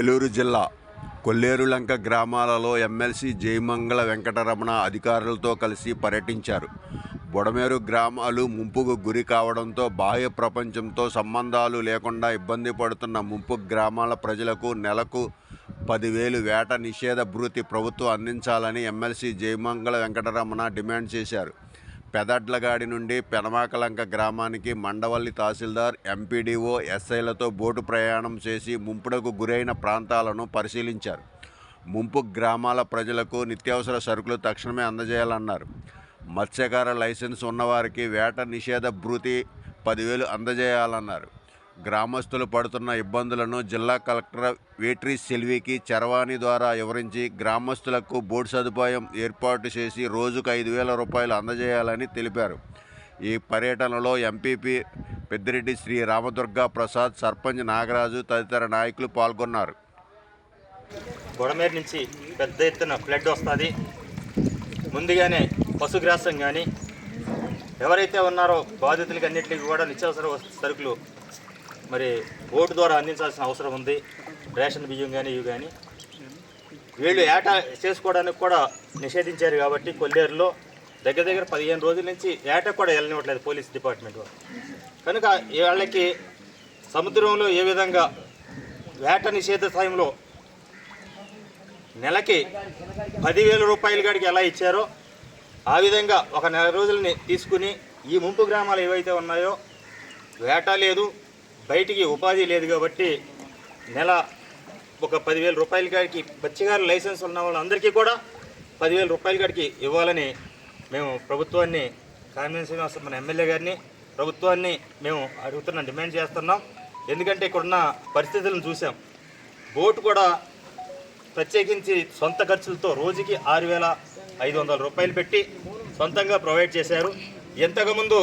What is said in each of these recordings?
ఏలూరు జిల్లా కొల్లేరులంక గ్రామాలలో ఎమ్మెల్సీ జయమంగళ వెంకటరమణ అధికారులతో కలిసి పర్యటించారు. బుడమేరు గ్రామాలు ముంపుకు గురి కావడంతో బాహ్య ప్రపంచంతో సంబంధాలు లేకుండా ఇబ్బంది పడుతున్న ముంపు గ్రామాల ప్రజలకు నెలకు పదివేలు వేట నిషేధ భృతి ప్రభుత్వం అందించాలని ఎమ్మెల్సీ జయమంగళ వెంకటరమణ డిమాండ్ చేశారు. పెదడ్లగాడి నుండి పెనమాకలంక గ్రామానికి మండవల్లి తహసీల్దార్ ఎంపీడీఓ ఎస్ఐలతో బోటు ప్రయాణం చేసి ముంపునకు గురైన ప్రాంతాలను పరిశీలించారు. ముంపు గ్రామాల ప్రజలకు నిత్యావసర సరుకులు తక్షణమే అందజేయాలన్నారు. మత్స్యకార లైసెన్స్ ఉన్నవారికి వేట నిషేధ భృతి పదివేలు అందజేయాలన్నారు. గ్రామస్తులు పడుతున్న ఇబ్బందులను జిల్లా కలెక్టర్ వేట్రి సెల్వికి చరవాణి ద్వారా వివరించి గ్రామస్తులకు బోర్డు సదుపాయం ఏర్పాటు చేసి రోజుకు ఐదు వేల రూపాయలు అందజేయాలని తెలిపారు. ఈ పర్యటనలో ఎంపీపీ పెద్దిరెడ్డి శ్రీ రామదుర్గా ప్రసాద్ సర్పంచ్ నాగరాజు తదితర నాయకులు పాల్గొన్నారు. గొడమేరు నుంచి పెద్ద ఎత్తున ఫ్లడ్ వస్తుంది. ముందుగానే పశుగ్రాసం కానీ ఎవరైతే ఉన్నారో బాధితులకి అన్నింటికి కూడా నిత్యావసర సరుకులు మరి బోర్డు ద్వారా అందించాల్సిన అవసరం ఉంది. రేషన్ బియ్యం కానీ ఇవి కానీ వీళ్ళు ఏట చేసుకోవడానికి కూడా నిషేధించారు కాబట్టి కొల్లేరులో దగ్గర దగ్గర పదిహేను రోజుల నుంచి ఏట కూడా వెళ్ళనివ్వట్లేదు పోలీస్ డిపార్ట్మెంట్ వాళ్ళు. కనుక వాళ్ళకి సముద్రంలో ఏ విధంగా వేట నిషేధ సమయంలో నెలకి పదివేల రూపాయల కాడికి ఎలా ఇచ్చారో ఆ విధంగా ఒక నెల రోజులని తీసుకుని ఈ ముంపు గ్రామాలు ఏవైతే ఉన్నాయో వేట లేదు బయటికి ఉపాధి లేదు కాబట్టి నెల ఒక పదివేల రూపాయల కాడికి బచ్చిగారు లైసెన్స్ ఉన్న వాళ్ళందరికీ కూడా పదివేల రూపాయల కాడికి ఇవ్వాలని మేము ప్రభుత్వాన్ని కామినేని శ్రీనివాస మన ఎమ్మెల్యే గారిని ప్రభుత్వాన్ని మేము అడుగుతున్నాం డిమాండ్ చేస్తున్నాం. ఎందుకంటే ఇక్కడున్న పరిస్థితులను చూసాం. బోటు కూడా ప్రత్యేకించి సొంత ఖర్చులతో రోజుకి ఆరు వేల ఐదు వందల రూపాయలు పెట్టి సొంతంగా ప్రొవైడ్ చేశారు. ఎంతకుముందు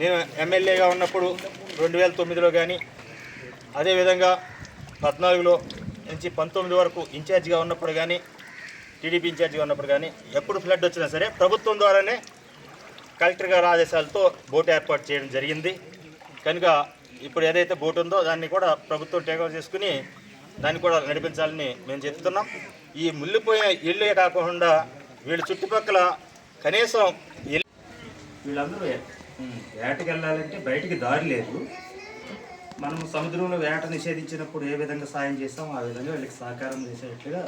నేను ఎమ్మెల్యేగా ఉన్నప్పుడు రెండు వేల తొమ్మిదిలో కానీ అదేవిధంగా పద్నాలుగులో నుంచి పంతొమ్మిది వరకు ఇన్ఛార్జిగా ఉన్నప్పుడు కానీ టీడీపీ ఇన్ఛార్జిగా ఉన్నప్పుడు కానీ ఎప్పుడు ఫ్లడ్ వచ్చినా సరే ప్రభుత్వం ద్వారానే కలెక్టర్ గారి ఆదేశాలతో బోట్ ఏర్పాటు చేయడం జరిగింది. కనుక ఇప్పుడు ఏదైతే బోటు ఉందో దాన్ని కూడా ప్రభుత్వం టేకవర్ చేసుకుని దాన్ని కూడా నడిపించాలని మేము చెప్తున్నాం. ఈ ముళ్ళిపోయిన ఇళ్ళే కాకుండా వీళ్ళ చుట్టుపక్కల కనీసం వీళ్ళందరూ వేటకి వెళ్ళాలంటే బయటికి దారి లేదు. మనం సముద్రంలో వేట నిషేధించినప్పుడు ఏ విధంగా సాయం చేస్తాం ఆ విధంగా వీళ్ళకి సహకారం చేసేటట్లుగా